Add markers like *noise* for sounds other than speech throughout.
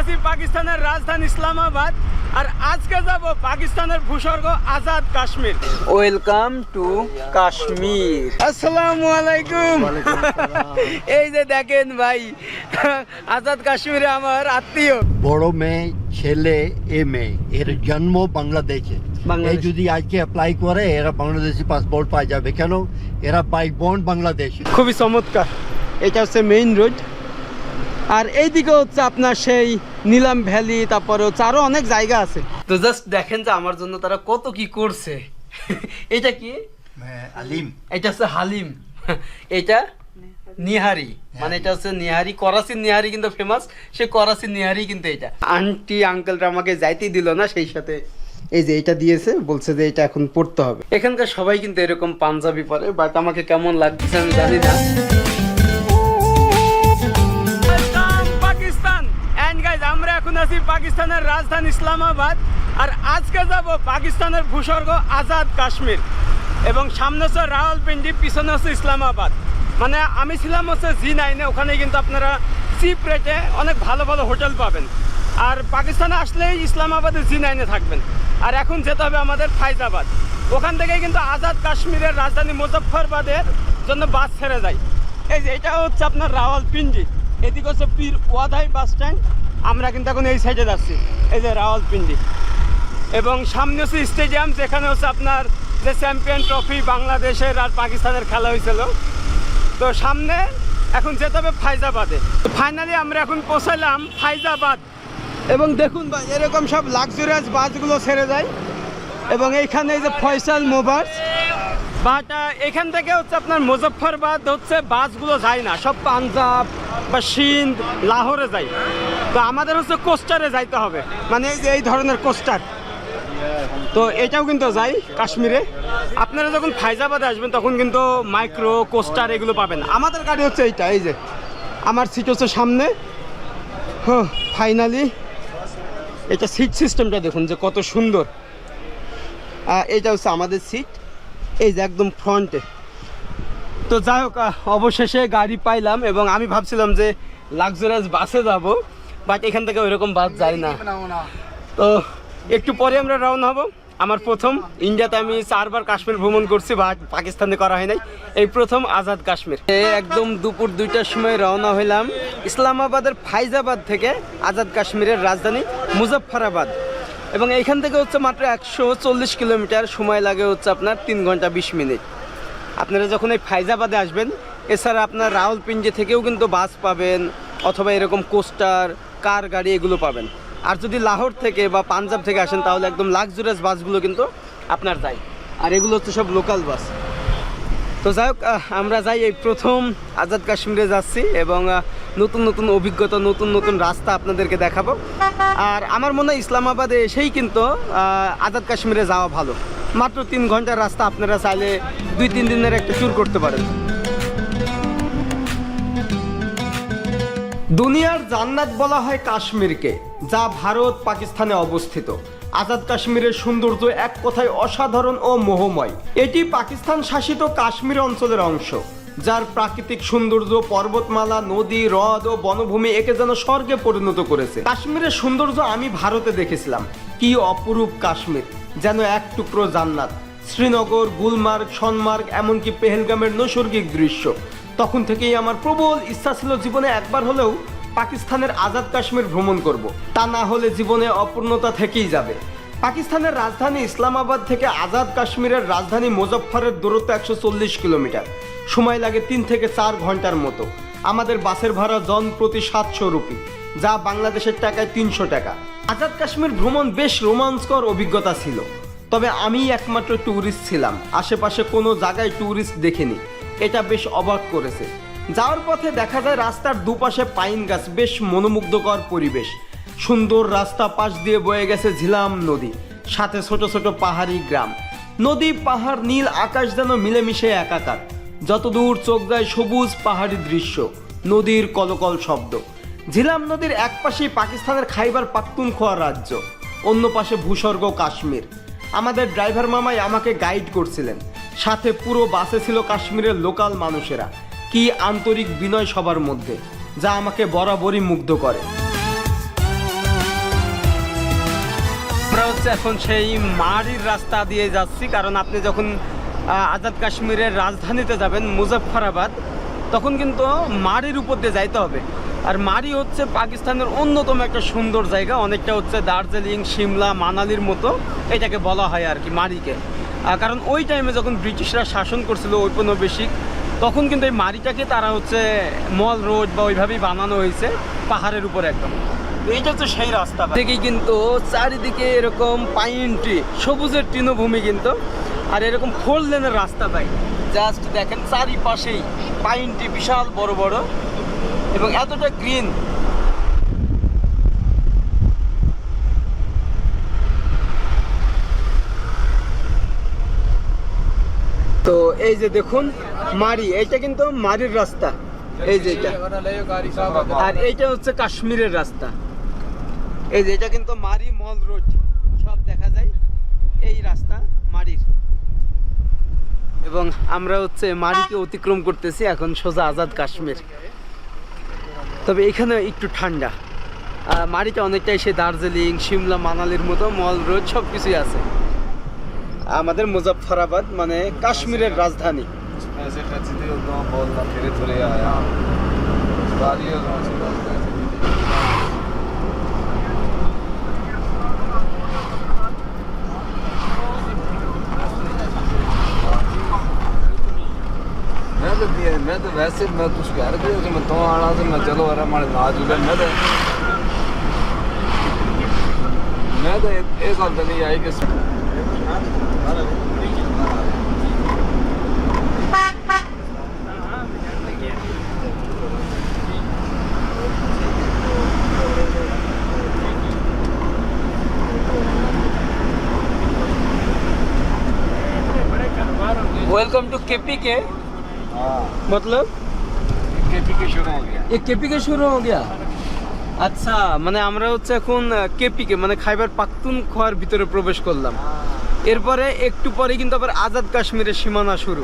আছি পাকিস্তানের রাজধানী ইসলামাবাদ। আর আজকে যাব পাকিস্তানের ভূস্বর্গ আজাদ কাশ্মীর। ওয়েলকাম টু কাশ্মীর আসসালামু আলাইকুম। এই যে দেখেন ভাই আজাদ কাশ্মীরে আমার আত্মীয়। বড় মেয়ে ছেলে এ মেয়ে এর জন্ম বাংলাদেশে। এই যদি আজকে অ্যাপ্লাই করে এরা বাংলাদেশি পাসপোর্ট পাই যাবে। কেন? এরা বাই বন্ড বাংলাদেশ। খুবই চমৎকার। এটা হচ্ছে মেইন রোড আর এইদিকে হচ্ছে আপনার সেই নিলাম ভ্যালি তারপরে হচ্ছে আরও অনেক জায়গা আছে। তো জাস্ট দেখেন যে আমার জন্য তারা কত কি করছে। এটা কি? আলিম এটা হচ্ছে হালিম। এটা নিহারি। মানে এটা হচ্ছে নিহারি করাচির নিহারি কিন্তু ফেমাস সে করাচির নিহারি কিন্তু এটা। আন্টি আঙ্কেলরা আমাকে যাইতেই দিল না সেই সাথে। এই যে এটা দিয়েছে বলছে যে এটা এখন পড়তে হবে। এখানকার সবাই কিন্তু এরকম পাঞ্জাবি পরে বাট আমাকে কেমন লাগতেছে আমি জানি না। আছি পাকিস্তানের রাজধানী ইসলামাবাদ, আর আজকে যাব পাকিস্তানের ভূস্বর্গ আজাদ কাশ্মীর এবং সামনে হচ্ছে রাওয়ালপিন্ডি, পিছনে হচ্ছে ইসলামাবাদ। মানে আমি ছিলাম হচ্ছে জি নাইনে ওখানে কিন্তু আপনারা চিপ রেটে অনেক ভালো ভালো হোটেল পাবেন। আর পাকিস্তানে আসলেই ইসলামাবাদে জি নাইনে থাকবেন। আর এখন যেতে হবে আমাদের ফাইজাবাদ। ওখান থেকে কিন্তু আজাদ কাশ্মীরের রাজধানী মুজফ্ফরবাদের জন্য বাস ছেড়ে যায়। এই যে, এটা হচ্ছে আপনার রাওয়ালপিন্ডি। এদিকে হচ্ছে পীর ওয়াদাই বাস স্ট্যান্ড আমরা কিন্তু এখন এই সাইডে যাচ্ছি। এই যে রাওয়ালপিন্ডি। এবং সামনে হচ্ছে স্টেডিয়াম যেখানে হচ্ছে আপনার যে চ্যাম্পিয়ন ট্রফি বাংলাদেশের আর পাকিস্তানের খেলা হয়েছিল। তো সামনে এখন যেতে হবে ফাইজাবাদে। ফাইনালি আমরা এখন পৌঁছালাম ফাইজাবাদ। এবং দেখুন ভাই, এরকম সব লাক্সারিয়াস বাসগুলো ছেড়ে যায়। এবং এইখানে এই যে ফয়সাল মোবার্স। বাট এখান থেকে হচ্ছে আপনার মুজফ্ফরবাদ হচ্ছে বাসগুলো যায় না। সব পাঞ্জাব বা সিন্ধ, লাহোরে যায়। তো আমাদের হচ্ছে কোস্টারে যাইতে হবে। মানে এই ধরনের কোস্টার। তো এটাও কিন্তু যাই কাশ্মীরে। আপনারা যখন ফাইজাবাদে আসবেন, তখন কিন্তু মাইক্রো, কোস্টার এগুলো পাবেন। আমাদের গাড়ি হচ্ছে এইটা, এই যে। আমার সিট হচ্ছে সামনে। ফাইনালি এটা সিট সিস্টেমটা দেখুন যে কত সুন্দর। এটা হচ্ছে আমাদের সিট এই যে একদম ফ্রন্টে তো যাই হোক অবশেষে গাড়ি পাইলাম এবং আমি ভাবছিলাম যে লাক্সারিয়াস বাসে যাব বাট এখান থেকে ওইরকম বাস যায় না। তো একটু পরে আমরা রওনা হব। আমার প্রথম, ইন্ডিয়াতে আমি চারবার কাশ্মীর ভ্রমণ করছি বা পাকিস্তানে করা হয় নাই। এই প্রথম আজাদ কাশ্মীর। একদম দুপুর দুইটার সময় রওনা হইলাম ইসলামাবাদের ফাইজাবাদ থেকে আজাদ কাশ্মীরের রাজধানী মুজফ্ফরাবাদ। এবং এইখান থেকে হচ্ছে মাত্র একশো চল্লিশ কিলোমিটার সময় লাগে হচ্ছে আপনার তিন ঘণ্টা বিশ মিনিট। আপনারা যখন এই ফাইজাবাদে আসবেন, এছাড়া আপনার রাওয়ালপিন্ডি থেকেও কিন্তু বাস পাবেন, অথবা এরকম কোস্টার, কার গাড়ি এগুলো পাবেন। আর যদি লাহোর থেকে বা পাঞ্জাব থেকে আসেন, তাহলে একদম লাক্সারিয়াস বাসগুলো কিন্তু আপনার যায়। আর এগুলো হচ্ছে সব লোকাল বাস। তো যাই হোক আমরা যাই এই প্রথম আজাদ কাশ্মীরে যাচ্ছি এবং নতুন নতুন অভিজ্ঞতা, নতুন নতুন রাস্তা আপনাদেরকে দেখাবো। আর আমার মনে হয় ইসলামাবাদে এসেই কিন্তু আজাদ কাশ্মীরে যাওয়া ভালো। মাত্র তিন ঘণ্টার রাস্তা আপনারা চাইলে দুই, তিন দিনের একটা ট্যুর করতে পারেন। দুনিয়ার জান্নাত বলা হয় কাশ্মীরকে, যা ভারত পাকিস্তানে অবস্থিত। আজাদ কাশ্মীরের সৌন্দর্য এক কথায় অসাধারণ ও মোহময়। এটি পাকিস্তান শাসিত কাশ্মীর অঞ্চলের অংশ। যার প্রাকৃতিক সৌন্দর্য, পর্বতমালা, নদী, হ্রদ ও বনভূমি একে যেন স্বর্গে পরিণত করেছে। কাশ্মীরের সৌন্দর্য আমি ভারতে দেখেছিলাম। কি অপরূপ কাশ্মীর, যেন এক টুকরো জান্নাত। শ্রীনগর, গুলমার্গ, সনমার্গ, এমনকি পেহেলগামের নৈসর্গিক দৃশ্য। তখন থেকেই আমার প্রবল ইচ্ছা ছিল জীবনে একবার হলেও পাকিস্তানের আজাদ কাশ্মীর ভ্রমণ করব। তা না হলে জীবনে অপূর্ণতা থেকেই যাবে। পাকিস্তানের রাজধানী ইসলামাবাদ থেকে আজাদ কাশ্মীরের রাজধানী মুজফ্ফরের দূরত্ব একশো চল্লিশ কিলোমিটার। সময় লাগে তিন থেকে চার ঘণ্টার মতো। আমাদের বাসের ভাড়া জন প্রতি সাতশো রুপি, যা বাংলাদেশের টাকায় তিনশো টাকা। আজাদ কাশ্মীর ভ্রমণ বেশ রোমাঞ্চকর অভিজ্ঞতা ছিল। তবে আমি একমাত্র ট্যুরিস্ট ছিলাম, আশেপাশে কোনো জায়গায় ট্যুরিস্ট দেখিনি। এটা বেশ অবাক করেছে। যাওয়ার পথে দেখা যায় রাস্তার দুপাশে পাইন গাছ, বেশ মনোমুগ্ধকর পরিবেশ। সুন্দর রাস্তা পাশ দিয়ে বয়ে গেছে ঝিলাম নদী, সাথে ছোট ছোট পাহাড়ি গ্রাম। নদী, পাহাড়, নীল, আকাশ যেন মিলেমিশে একাকার। যতদূর চোখ যায় সবুজ পাহাড়ি দৃশ্য, নদীর কলকল শব্দ। ঝিলাম নদীর এক পাশেই পাকিস্তানের খাইবার পাখতুনখোয়া রাজ্য, অন্য পাশে ভূস্বর্গ কাশ্মীর। আমাদের ড্রাইভার মামাই আমাকে গাইড করছিলেন, সাথে পুরো বাসে ছিল কাশ্মীরের লোকাল মানুষেরা। কি আন্তরিক বিনয় সবার মধ্যে, যা আমাকে বরাবরই মুগ্ধ করে। আমরা হচ্ছে এখন সেই মাড়ির রাস্তা দিয়ে যাচ্ছি, কারণ আপনি যখন আজাদ কাশ্মীরের রাজধানীতে যাবেন মুজফ্ফরাবাদ, তখন কিন্তু মারির উপর দিয়ে যাইতে হবে। আর মারি হচ্ছে পাকিস্তানের অন্যতম একটা সুন্দর জায়গা, অনেকটা হচ্ছে দার্জিলিং, সিমলা, মানালির মতো, এটাকে বলা হয় আর কি মারিকে। কারণ ওই টাইমে যখন ব্রিটিশরা শাসন করছিল ঔপনিবেশিক, তখন কিন্তু এই মাড়িটাকে তারা হচ্ছে মল রোড বা ওইভাবেই বানানো হয়েছে, পাহাড়ের উপর একদম। তো এইটা হচ্ছে সেই রাস্তা। থেকে কিন্তু চারিদিকে এরকম পাইন ট্রি সবুজের তৃণভূমি কিন্তু। আর এরকম ফোর লেনের রাস্তা পাই জাস্ট দেখেন চারিপাশেই পাইন ট্রি বিশাল, বড় বড় এবং এতটা গ্রিন তো এই যে দেখুন, মারি। এইটা কিন্তু মারির রাস্তা। এই যে এটা আর এইটা হচ্ছে কাশ্মীরের রাস্তা। এই যে এটা কিন্তু মারি মল রোড। সব দেখা যায়। এই রাস্তা মারির। এবং আমরা হচ্ছে মারিকে অতিক্রম করতেছি এখন সোজা আজাদ কাশ্মীর। তবে এখানে একটু ঠান্ডা। মারিটা অনেকটাই সে দার্জিলিং, সিমলা, মানালির মতো মল, রোড সব কিছুই আছে। আমাদের মুজফ্ফরাবাদ মানে কাশ্মীরের রাজধানী। ऐसे टच थी उतना बोलना फिर थोड़े आया बारी और मैं तो दिया मैं तो वैसे मैं कुछ कह रहा था मैं तो आना तो मैं चलो अरे हमारे ना जुड़े मैं तो मैं तो एक एक साल तो नहीं आई कि वेलकम टू केपी के हाँ मतलब के पी के शुरू हो गया এ কেপি কে শুরু হয়ে গিয়া আচ্ছা মানে আমরা হচ্ছে এখন কেপি কে মানে খাইবার পাখতুন খোয়ার ভিতরে প্রবেশ করলাম এরপরে একটু পরে কিন্তু আবার আজাদ কাশ্মীরের সীমানা শুরু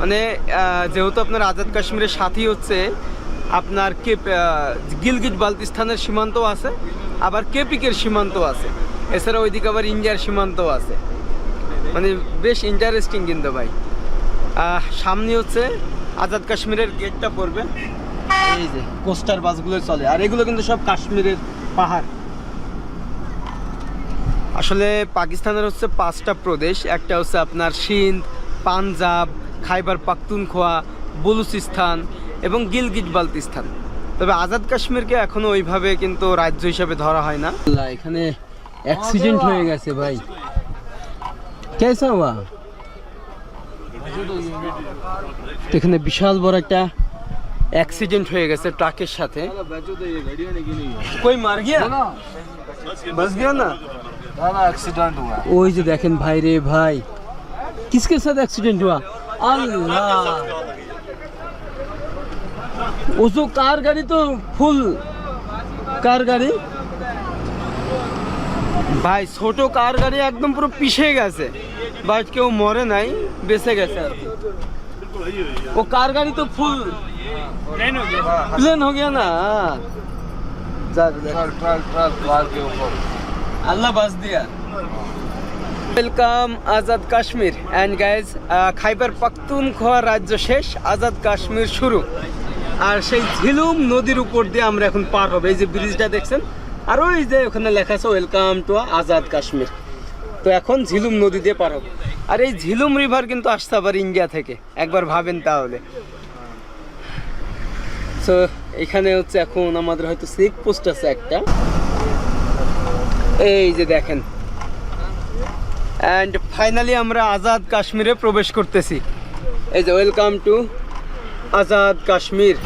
মানে আহ, যেহেতু আপনার আজাদ কাশ্মীরের সাথেই হচ্ছে আপনার কে গিলগিট বালতিস্তানের সীমান্ত আছে আবার কেপিকের সীমান্ত আছে এছাড়া ওইদিকে আবার ইন্ডিয়ার সীমান্তও আছে মানে বেশ ইন্টারেস্টিং কিন্তু ভাই আহ, সামনে হচ্ছে আজাদ কাশ্মীরের গেটটা পড়বে। এই যে কোস্টার বাসগুলো চলে। আর এগুলো কিন্তু সব কাশ্মীরের পাহাড়। আসলে পাকিস্তানের হচ্ছে পাঁচটা প্রদেশ। একটা হচ্ছে আপনার সিন্ধ, পাঞ্জাব, খাইবার পাখতুনখোয়া, বলুচিস্তান এবং গিলগিট বালতিস্তান। তবে আজাদ কাশ্মীরকে এখনও ওইভাবে কিন্তু রাজ্য হিসাবে ধরা হয় না। এখানে অ্যাক্সিডেন্ট হয়ে গেছে ভাই। কেসা এখানে বিশাল বড় একটা অ্যাক্সিডেন্ট হয়ে গেছে ট্রাকের সাথে। ওই যে দেখেন ভাই রে ভাই। কিসকে সাথে অ্যাক্সিডেন্ট হওয়া? আল্লাহ। ওসো কার গাড়ি তো? ফুল। কার গাড়ি? ভাই ছোট কার গাড়ি একদম পুরো পিছিয়ে গেছে। বাট কেউ মরে নাই বেঁচে গেছে ও কার গাড়ি তো ফুল? প্লেন হো না হ্যাঁ। আল্লাহ বাস দিয়া। Welcome Azad Kashmir and guys Khyber Pakhtunkhwa রাজ্য শেষ আজাদ কাশ্মীর শুরু। আর সেই ঝিলুম নদীর উপর দিয়ে আমরা এখন পার হবে। এই যে ব্রিজটা দেখছেন আর ওই যে ওখানে লেখা আছে ওয়েলকাম টু আজাদ কাশ্মীর তো এখন ঝিলুম নদী দিয়ে পার। আর এই ঝিলুম রিভার কিন্তু আসতে আবার ইন্ডিয়া থেকে। একবার ভাবেন তাহলে। তো এখানে হচ্ছে এখন আমাদের হয়তো চেক পোস্ট আছে একটা। এই যে দেখেন। অ্যান্ড ফাইনালি আমরা আজাদ কাশ্মীরে প্রবেশ করতেছি। এই যে ওয়েলকাম টু আজাদ কাশ্মীর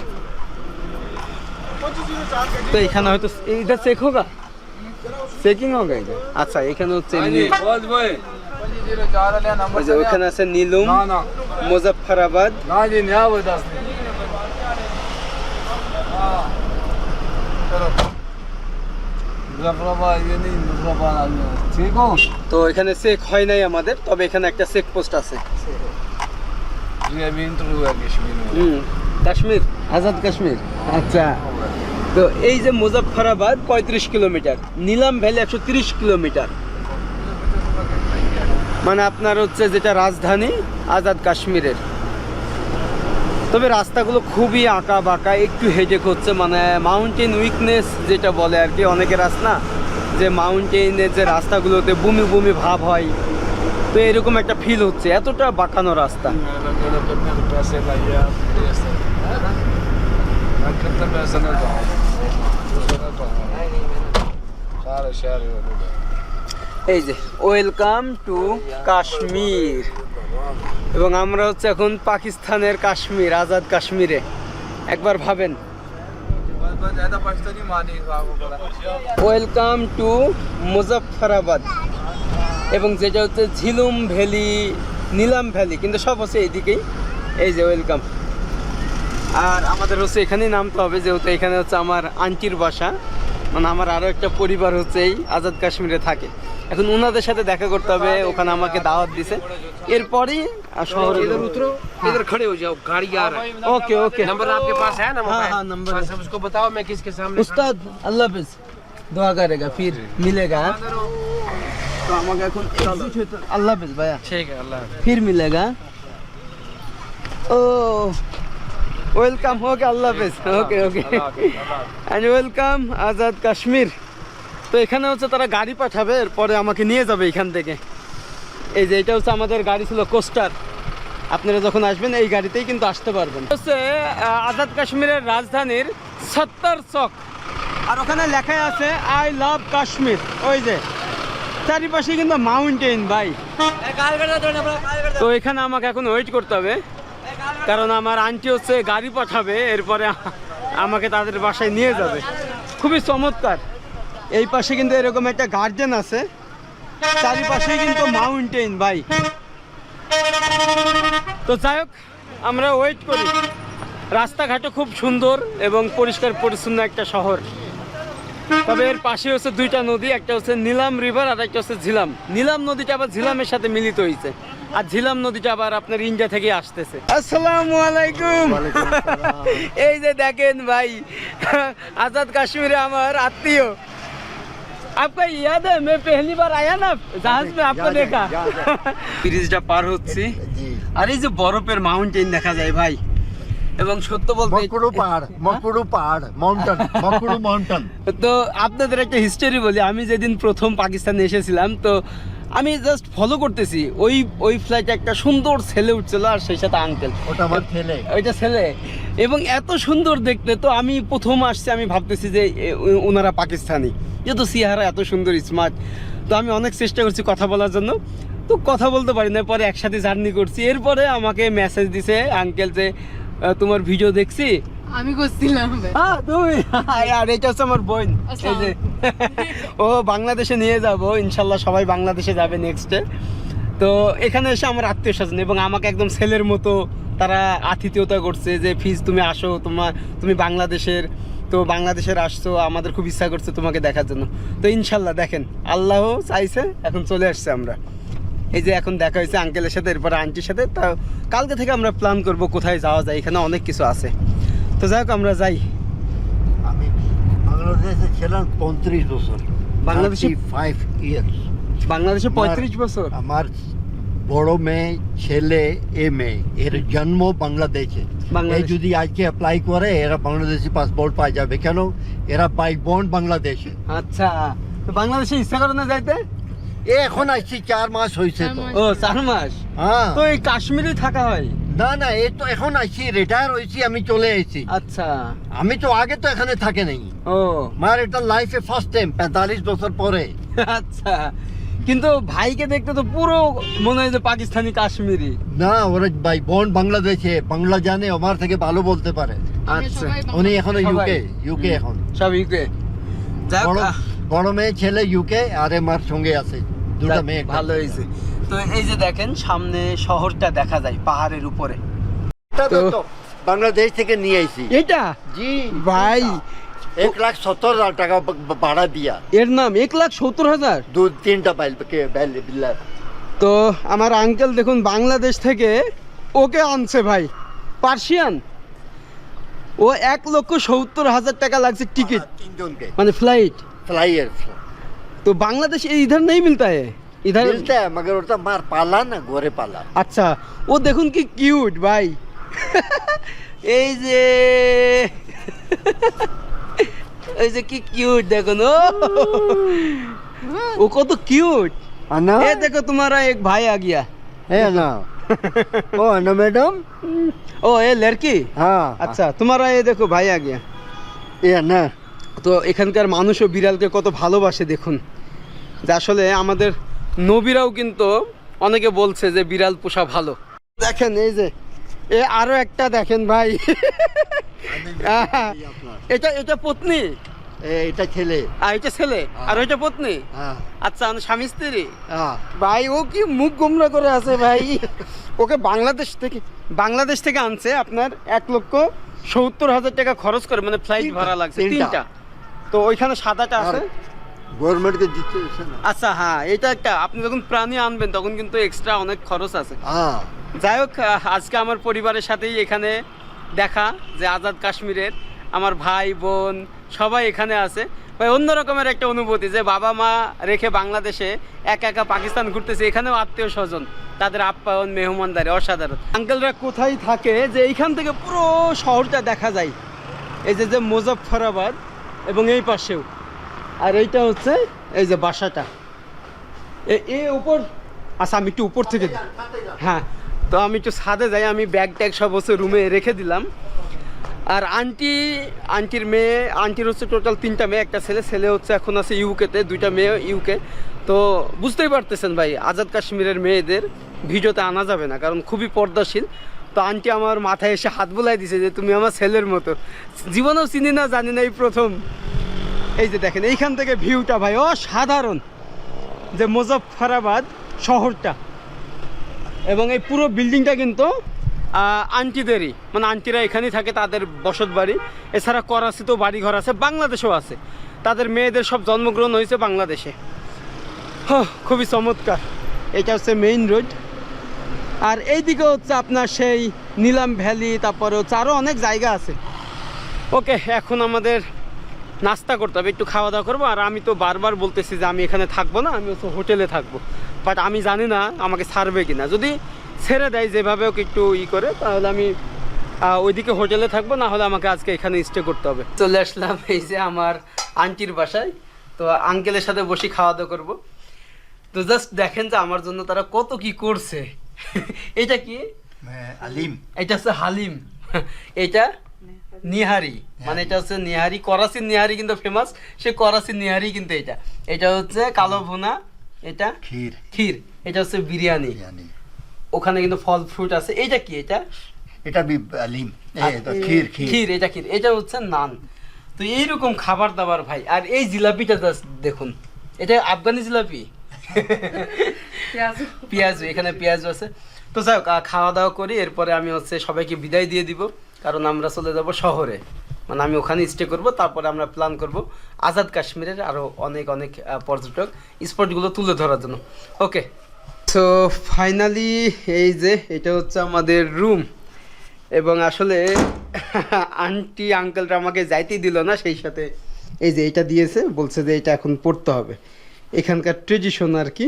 তো এখানে হয়তো এইটা চেক হোক চেকিং হোক এটা আচ্ছা এখানে হচ্ছে ওখানে আছে নীলুম মুজাফফরাবাদ। তো এখানে চেক হয় নাই আমাদের তবে এখানে একটা চেক পোস্ট আছে। কাশ্মীর আজাদ কাশ্মীর। আচ্ছা। তো এই যে মুজাফফরাবাদ পঁয়ত্রিশ কিলোমিটার নিলাম ভ্যালি একশো তিরিশ কিলোমিটার মানে আপনার হচ্ছে যেটা রাজধানী আজাদ কাশ্মীরের তবে রাস্তাগুলো খুবই আঁকা বাঁকা একটু হেডেক হচ্ছে মানে মাউন্টেন উইকনেস যেটা বলে আর কি অনেকের রাস্তা যে মাউন্টেনের যে রাস্তাগুলোতে বুমি বুমি ভাব হয় তো এরকম একটা ফিল হচ্ছে এতটা বাঁকানো রাস্তা এই যে ওয়েলকাম টু কাশ্মীর এবং আমরা হচ্ছে এখন পাকিস্তানের কাশ্মীর, আজাদ কাশ্মীরে। একবার ভাবেন। ওয়েলকাম টু মুজফরাবাদ এবং যেটা হচ্ছে ঝিলুম ভ্যালি, নীলাম ভ্যালি, কিন্তু সব হচ্ছে এইদিকেই। এই যে ওয়েলকাম আর আমাদের হচ্ছে এখানেই নামতে হবে যেহেতু এখানে হচ্ছে আমার আন্টির বাসা মানে আমার আরও একটা পরিবার হচ্ছে এই আজাদ কাশ্মীরে থাকে এখন ওনাদের সাথে দেখা করতে হবে ওখানে আমাকে দাওয়াত দিছে এরপরই আহ, শহরে इधर उतरो इधर खड़े हो जाओ गाड़ी आ रहा है ওকে ওকে नंबर आपके पास है ना हाँ, मोबाइल? हाँ, नंबर बस है। अब उसको बताओ मैं किसके सामने উস্তাদ আল্লাহ হাফিজ দোয়া করেগা ফির মিলেগা হ্যাঁ? তো আমাকে এখন exit হতে আল্লাহ হাফিজ ভাইয়া ठीक है अल्लाह फिर मिलेगा ओ ওয়েলকাম ওকে আল্লাহ হাফেজ okay okay and welcome Azad Kashmir তো এখানে হচ্ছে তারা গাড়ি পাঠাবে এরপরে আমাকে নিয়ে যাবে এখান থেকে। এই যে এটা হচ্ছে আমাদের গাড়ি ছিল কোস্টার আপনারা যখন আসবেন এই গাড়িতেই কিন্তু আসতে পারবেন। হচ্ছে আজাদ কাশ্মীরের রাজধানীর সত্তর চক। আর ওখানে লেখা আছে আই লাভ কাশ্মীর ওই যে চারিপাশে কিন্তু মাউন্টেন ভাই। তো এখানে আমাকে এখন ওয়েট করতে হবে। কারণ আমার আন্টি হচ্ছে গাড়ি পাঠাবে, এরপরে আমাকে তাদের বাসায় নিয়ে যাবে। খুবই চমৎকার। এই পাশে কিন্তু এরকম একটা গার্ডেন আছে। চারিপাশে কিন্তু মাউন্টেন ভাই। তো যাই হোক, আমরা ওয়েট করি। রাস্তাঘাটও খুব সুন্দর এবং পরিষ্কার পরিচ্ছন্ন একটা শহর। তবে এর পাশে হচ্ছে দুইটা নদী, একটা হচ্ছে নীলাম রিভার আর একটা হচ্ছে ঝিলাম। নীলাম নদীটা আবার ঝিলামের সাথে মিলিত হয়েছে আর ঝিলাম নদীটা আবার আপনার ইন্ডিয়া থেকে আসতেছে আসসালামু আলাইকুম এই যে দেখেন ভাই আজাদ কাশ্মীরে আমার আত্মীয় आपका याद है मैं पहली बार आया ना जहाज में आपको याद है, देखा याद ব্রিজটা পার হচ্ছি জি আর এই যে বরফের মাউন্টেন দেখা যায় ভাই এবং সত্য বলতে মকুড়ু পাহাড় মকুড়ু পাহাড় মাউন্টেন মকুড়ু মাউন্টেন তো আপনাদের একটা হিস্টোরি বলি আমি যেদিন প্রথম পাকিস্তানে এসেছিলাম তো আমি জাস্ট ফলো করতেছি। ওই ওই ফ্লাইটে একটা সুন্দর ছেলে উঠছিল আর সেই সাথে আঙ্কেল ওটা আমার ছেলে। ওইটা ছেলে। এবং এত সুন্দর দেখতে তো আমি প্রথম আসছি আমি ভাবতেছি যে ওনারা পাকিস্তানি। যেহেতু সিহারা এত সুন্দর স্মার্ট তো আমি অনেক চেষ্টা করছি কথা বলার জন্য। তো কথা বলতে পারি না পরে একসাথে জার্নি করছি। এরপরে আমাকে মেসেজ দিছে আঙ্কেল যে তোমার ভিডিও দেখছি? আমি করছিলাম। হ্যাঁ তুমি? আর এটা হচ্ছে আমার বোন। এই যে ও বাংলাদেশে নিয়ে যাব ইনশাল্লাহ সবাই বাংলাদেশে যাবে নেক্সটে তো এখানে এসে আমার আত্মীয় স্বজন এবং আমাকে একদম ছেলের মতো তারা আতিথেয়তা করছে যে ফিজ তুমি আসো তোমার তুমি বাংলাদেশের তো বাংলাদেশের আসছো আমাদের খুব ইচ্ছা করছে তোমাকে দেখার জন্য। তো ইনশাল্লাহ দেখেন আল্লাহ চাইছে এখন চলে আসছে আমরা। এই যে এখন দেখা হয়েছে আঙ্কেলের সাথে এরপরে আন্টির সাথে। তা কালকে থেকে আমরা প্ল্যান করব কোথায় যাওয়া যায় এখানে অনেক কিছু আছে। তো যাই হোক আমরা যাই। আমি বাংলাদেশে ছিলাম পঁয়ত্রিশ বছর। বাংলাদেশে- ফাইভ ইয়ার্স বাংলাদেশে পঁয়ত্রিশ বছর? আমার বড় মেয়ে ছেলে এ মেয়ে। এর জন্ম বাংলাদেশে। বাংলাদেশ। এই যদি আজকে অ্যাপ্লাই করে এরা বাংলাদেশি পাসপোর্ট পাই যাবে। কেন? এরা বাই বোন বাংলাদেশে। আচ্ছা। তো বাংলাদেশে ইচ্ছা করে না যাইতে? এ এখন আসছি চার মাস হয়েছে তো। ও চার মাস? হ্যাঁ। তো এই কাশ্মীরে থাকা হয়? না না এই তো এখন আসছি রিটায়ার হয়েছি আমি চলে এসেছি আচ্ছা। আমি তো আগে তো এখানে থাকে নাই। ও। আমার এটা লাইফে ফার্স্ট টাইম পঁয়তাল্লিশ বছর পরে। আচ্ছা। কিন্তু ভাইকে দেখতে তো পুরো মনে হয় যে পাকিস্তানি কাশ্মীরি। না ওরা ভাই বোন বাংলাদেশে বাংলা জানে আমার থেকে ভালো বলতে পারে। আচ্ছা। উনি এখন। ইউকে ইউকে এখন। সব ইউকে বড় মেয়ে ছেলে ইউকে আর আমার সঙ্গে আছে। ভালো হয়েছে। তো এই যে দেখেন সামনে শহরটা দেখা যায় পাহাড়ের উপরে। বাংলাদেশ থেকে নিয়ে আইছি। এটা? জি ভাই। এক লাখ সত্তর হাজার টাকা ভাড়া দিয়া। এর নাম এক লাখ সত্তর হাজার? দু তিনটা বাইল তো আমার আঙ্কেল দেখুন বাংলাদেশ থেকে ওকে আনছে ভাই পার্সিয়ান। ও এক লক্ষ সত্তর হাজার টাকা লাগছে টিকিট। তিনজনকে। মানে ফ্লাইট ফ্লাইয়ের ফ্লাইট तो बांग्लादेश इधर नहीं मिलता है इधर मिलता है मगर ওটা মার পালা না ঘরে পালা আচ্ছা ও দেখুন কি কিউট ভাই *laughs* এই যে *laughs* এই যে কি কিউট দেখুন ও ও কত কিউট আনা ये देखो तुम्हारा एक भाई आ गया है ना *laughs* ओ ना मैडम ओ ये लड़की हाँ আচ্ছা তোমারা এই দেখো ভাই आ गया ये ना তো এখানকার মানুষও বিড়ালকে কত ভালোবাসে দেখুন যে আসলে আমাদের নবীরাও কিন্তু অনেকে বলছে যে বিড়াল পোষা ভালো। দেখেন এই যে এ আরও একটা দেখেন ভাই। এটা এটা পত্নী? এটা ছেলে। আর এটা ছেলে? আর এটা পত্নী? হ্যাঁ। আচ্ছা স্বামী স্ত্রী? হ্যাঁ। ভাই ও কি মুখ গোমরা করে আছে ভাই? ওকে বাংলাদেশ থেকে বাংলাদেশ থেকে আনছে আপনার এক লক্ষ সত্তর হাজার টাকা খরচ করে মানে ফ্লাইট ভাড়া লাগছে। তিনটা। তো ওইখানে সাদাটা আছে? গভর্নমেন্টকে না। আচ্ছা হ্যাঁ এটা একটা আপনি যখন প্রাণী আনবেন তখন কিন্তু এক্সট্রা অনেক খরচ আছে। হ্যাঁ। যাই হোক আজকে আমার পরিবারের সাথেই এখানে দেখা যে আজাদ কাশ্মীরের আমার ভাই বোন সবাই এখানে আছে। ভাই অন্য রকমের একটা অনুভূতি যে বাবা মা রেখে বাংলাদেশে একা একা পাকিস্তান ঘুরতেছে এখানেও আত্মীয় স্বজন তাদের আপ্যায়ন মেহমানদারি অসাধারণ। আঙ্কেলরা কোথায় থাকে যে এইখান থেকে পুরো শহরটা দেখা যায়। এই যে যে মুজফ্ফরাবাদ এবং এই পাশেও। আর এইটা হচ্ছে এই যে বাসাটা। এ উপর আচ্ছা আমি একটু উপর থেকে। হ্যাঁ তো আমি একটু ছাদে যাই আমি ব্যাগ ট্যাগ সব হচ্ছে রুমে রেখে দিলাম। আর আন্টি আন্টির মেয়ে আন্টির হচ্ছে টোটাল তিনটা মেয়ে একটা ছেলে ছেলে হচ্ছে এখন আছে ইউকেতে দুইটা মেয়ে ইউকে তো বুঝতেই পারতেছেন ভাই আজাদ কাশ্মীরের মেয়েদের ভিডিওতে আনা যাবে না কারণ খুবই পর্দাশীল। তো আন্টি আমার মাথায় এসে হাত বোলাই দিছে যে তুমি আমার ছেলের মতো। জীবনেও চিনি না জানি না এই প্রথম। এই যে দেখেন, এইখান থেকে ভিউটা ভাই অসাধারণ। যে মুজফ্ফরাবাদ শহরটা এবং এই পুরো বিল্ডিংটা কিন্তু আন্টিদেরই মানে আন্টিরা এখানেই থাকে, তাদের বসত বাড়ি। এছাড়া করাচিতেও বাড়ি ঘর আছে, বাংলাদেশেও আছে। তাদের মেয়েদের সব জন্মগ্রহণ হয়েছে বাংলাদেশে। খুবই চমৎকার। এটা হচ্ছে মেইন রোড আর এইদিকে হচ্ছে আপনার সেই নিলাম ভ্যালি তারপরে হচ্ছে আরও অনেক জায়গা আছে। ওকে, এখন আমাদের নাস্তা করতে হবে একটু খাওয়া দাওয়া করব আর আমি তো বারবার বলতেছি যে আমি এখানে থাকব না আমি হচ্ছে হোটেলে থাকব। বাট আমি জানি না আমাকে ছাড়বে কিনা। যদি ছেড়ে দেয় যেভাবে ওকে একটু ই করে তাহলে আমি ওইদিকে হোটেলে থাকব না হলে আমাকে আজকে এখানে স্টে করতে হবে। চলে আসলাম এই যে আমার আন্টির বাসায়। তো আঙ্কেলের সাথে বসে খাওয়া দাওয়া করব। তো জাস্ট দেখেন যে আমার জন্য তারা কত কি করছে। *laughs* এটা কি? আলিম এটা হচ্ছে হালিম। *laughs* এটা নিহারি। মানে এটা হচ্ছে নিহারি করাচির নিহারি কিন্তু ফেমাস সে করাচির নিহারি কিন্তু এটা। এটা হচ্ছে কালো ভুনা এটা ক্ষীর। ক্ষীর এটা হচ্ছে বিরিয়ানি। ওখানে কিন্তু ফল ফ্রুট আছে। এটা কি এটা? এটা এটা ক্ষীর ক্ষীর। ক্ষীর এটা ক্ষীর। এটা হচ্ছে নান। তো এইরকম খাবার দাবার ভাই। আর এই জিলাপিটা দেখুন। এটা আফগানি জিলাপি? পেঁয়াজ। এখানে পেঁয়াজ আছে। তো যাই হোক, খাওয়া দাওয়া করি এরপরে আমি হচ্ছে সবাইকে বিদায় দিয়ে দিব। কারণ আমরা চলে যাব শহরে। মানে আমি ওখানে স্টে করব, তারপরে আমরা প্ল্যান করব আজাদ কাশ্মীরের আরও অনেক অনেক পর্যটক স্পটগুলো তুলে ধরার জন্য। ওকে তো ফাইনালি এই যে এটা হচ্ছে আমাদের রুম এবং আসলে *laughs* আন্টি আঙ্কেলরা আমাকে যাইতেই দিল না, সেই সাথে এই যে এটা দিয়েছে, বলছে যে এটা এখন পড়তে হবে। এখানকার ট্রেডিশন আর কি।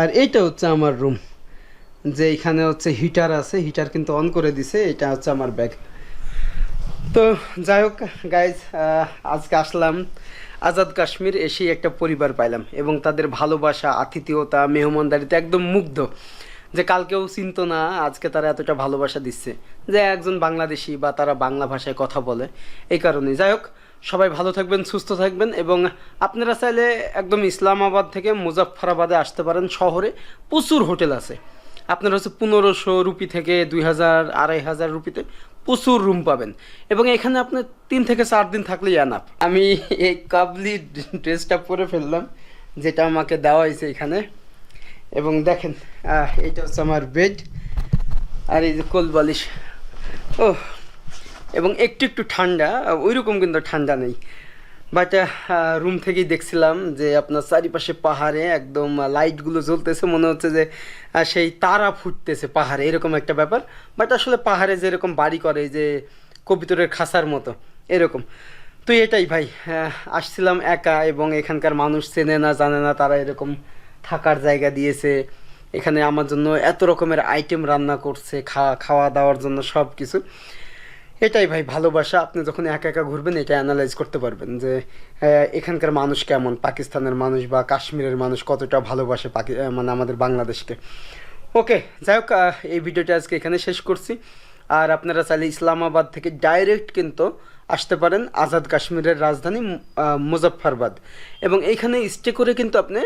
আর এইটা হচ্ছে আমার রুম যে এখানে হচ্ছে হিটার আছে হিটার কিন্তু অন করে দিছে, এটা হচ্ছে আমার ব্যাগ তো যাই হোক গাইজ আজকে আসলাম আজাদ কাশ্মীর এসেই একটা পরিবার পাইলাম এবং তাদের ভালোবাসা, আতিথেয়তা, মেহমানদারিতে একদম মুগ্ধ। যে কালকেও চিনতো না, আজকে তারা এতটা ভালোবাসা দিচ্ছে যে একজন বাংলাদেশি বা তারা বাংলা ভাষায় কথা বলে। এই কারণে যাই হোক, সবাই ভালো থাকবেন, সুস্থ থাকবেন এবং আপনারা চাইলে একদম ইসলামাবাদ থেকে মুজাফফরাবাদে আসতে পারেন। শহরে প্রচুর হোটেল আছে। আপনার হচ্ছে পনেরোশো রুপি থেকে দুই হাজার আড়াই হাজার রুপিতে প্রচুর রুম পাবেন। এবং এখানে আপনার তিন থেকে চার দিন থাকলেই আনাপ আমি এই কাবলি ড্রেসটা পরে ফেললাম, যেটা আমাকে দেওয়া হয়েছে এখানে। এবং দেখেন এটা হচ্ছে আমার বেড আর এই যে কোল বালিশ। ও এবং একটু একটু ঠান্ডা, ওইরকম কিন্তু ঠান্ডা নেই। বাট রুম থেকেই দেখছিলাম যে আপনার চারিপাশে পাহাড়ে একদম লাইটগুলো জ্বলতেছে। মনে হচ্ছে যে সেই তারা ফুটতেছে পাহাড়ে। এরকম একটা ব্যাপার। বাট আসলে পাহাড়ে যেরকম বাড়ি করে যে কবিতরের খাসার মতো, এরকম। তো এটাই ভাই আসছিলাম একা এবং এখানকার মানুষ চেনে না, জানে না, তারা এরকম থাকার জায়গা দিয়েছে। এখানে আমার জন্য এত রকমের আইটেম রান্না করছে খাওয়া খাওয়া দাওয়ার জন্য সব কিছু এটাই ভাই, ভালোবাসা। আপনি যখন একা একা ঘুরবেন এটা অ্যানালাইজ করতে পারবেন যে এখানকার মানুষ কেমন, পাকিস্তানের মানুষ বা কাশ্মীরের মানুষ কতটা ভালোবাসে পাকি মানে আমাদের বাংলাদেশকে। ওকে, যাই হোক এই ভিডিওটা আজকে এখানে শেষ করছি। আর আপনারা চাইলে ইসলামাবাদ থেকে ডাইরেক্ট কিন্তু আসতে পারেন, আজাদ কাশ্মীরের রাজধানী মুজফ্ফরবাদ। এবং এইখানে স্টে করে কিন্তু আপনি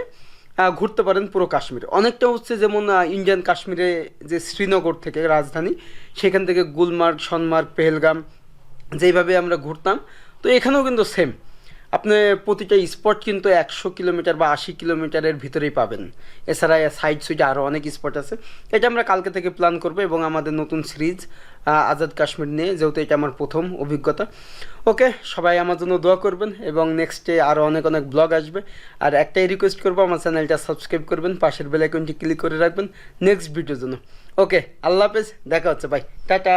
ঘুরতে পারেন পুরো কাশ্মীর। অনেকটা হচ্ছে যেমন ইন্ডিয়ান কাশ্মীরে যে শ্রীনগর থেকে রাজধানী, সেখান থেকে গুলমার্গ, সনমার্গ, পেহেলগাম, যেইভাবে আমরা ঘুরতাম, তো এখানেও কিন্তু সেম আপনি প্রতিটা স্পট কিন্তু একশো কিলোমিটার বা আশি কিলোমিটারের ভিতরেই পাবেন। এছাড়া সাইড সুইডে আরও অনেক স্পট আছে। এটা আমরা কালকে থেকে প্ল্যান করব এবং আমাদের নতুন সিরিজ আজাদ কাশ্মীর নিয়ে, যেহেতু এটা আমার প্রথম অভিজ্ঞতা। ওকে সবাই আমার জন্য দোয়া করবেন এবং নেক্সটে আরও অনেক অনেক ব্লগ আসবে। আর একটাই রিকোয়েস্ট করব, আমার চ্যানেলটা সাবস্ক্রাইব করবেন, পাশের বেলাইকনটি ক্লিক করে রাখবেন নেক্সট ভিডিওর জন্য। ওকে আল্লাহ হাফেজ, দেখা হচ্ছে ভাই টাটা!